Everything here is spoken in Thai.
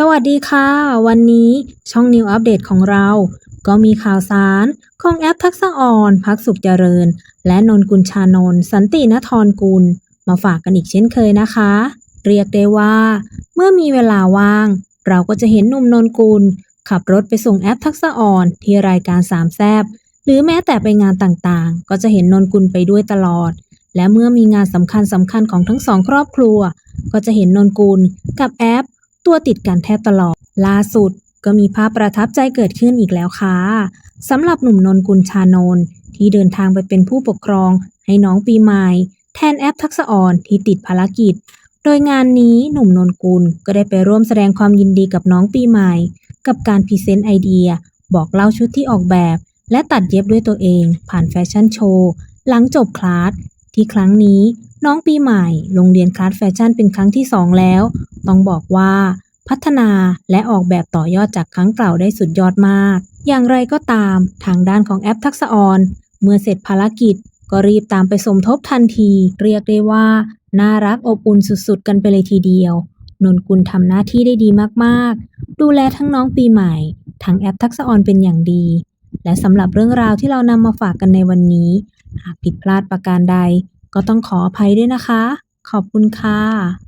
สวัสดีค่ะ วันนี้ช่องนิวอัปเดตของเรา ก็มีข่าวสารของแอปทักษะออน พักสุขเจริญ และนนกุลชานนสันตินทรกุล มาฝากกันอีกเช่นเคยนะคะ เรียกได้ว่า เมื่อมีเวลาว่าง เราก็จะเห็นหนุ่มนนกุล ขับรถไปส่งแอปทักษะออน ที่รายการสามแซบหรือแม้แต่ไปงานต่างๆ ก็จะเห็นนนกุลไปด้วยตลอด และเมื่อมีงานสำคัญสำคัญๆของทั้งสองครอบครัว ก็จะเห็นนนกุลกับแอป ตัวติดกันแทบตลอด ล่าสุดก็มีภาพประทับใจเกิดขึ้นอีกแล้วค่ะสำหรับหนุ่มนนกุลชานนที่เดินทางไปเป็นผู้ปกครอง ให้น้องปีใหม่ แทนแอปทักษะออนที่ติดภารกิจ โดยงานนี้หนุ่มนนกุลก็ได้ไปร่วมแสดงความยินดีกับน้องปีใหม่ กับการพรีเซนต์ไอเดีย บอกเล่าชุดที่ออกแบบ และตัดเย็บด้วยตัวเอง ผ่านแฟชั่นโชว์หลังจบคลาสที่ครั้งนี้ น้องปีใหม่ลงเรียนคลาสแฟชั่นเป็นครั้งที่สองแล้ว ต้องบอกว่า พัฒนาและออกแบบต่อยอดจากครั้งเก่าได้สุดยอดมาก อย่างไรก็ตาม ทางด้านของแอปทักษะออน เมื่อเสร็จภารกิจ ก็รีบตามไปสมทบทันที เรียกได้ว่า น่ารักอบอุ่นสุดๆ กันไปเลยทีเดียวนนกุลทำหน้าที่ได้ดีมากๆ ดูแลทั้งน้องปีใหม่ ทั้งแอปทักษะออนเป็นอย่างดี และสำหรับเรื่องราวที่เรานำมาฝากกันในวันนี้ หากผิดพลาดประการใด ก็ต้องขออภัยด้วยนะคะ ขอบคุณค่ะ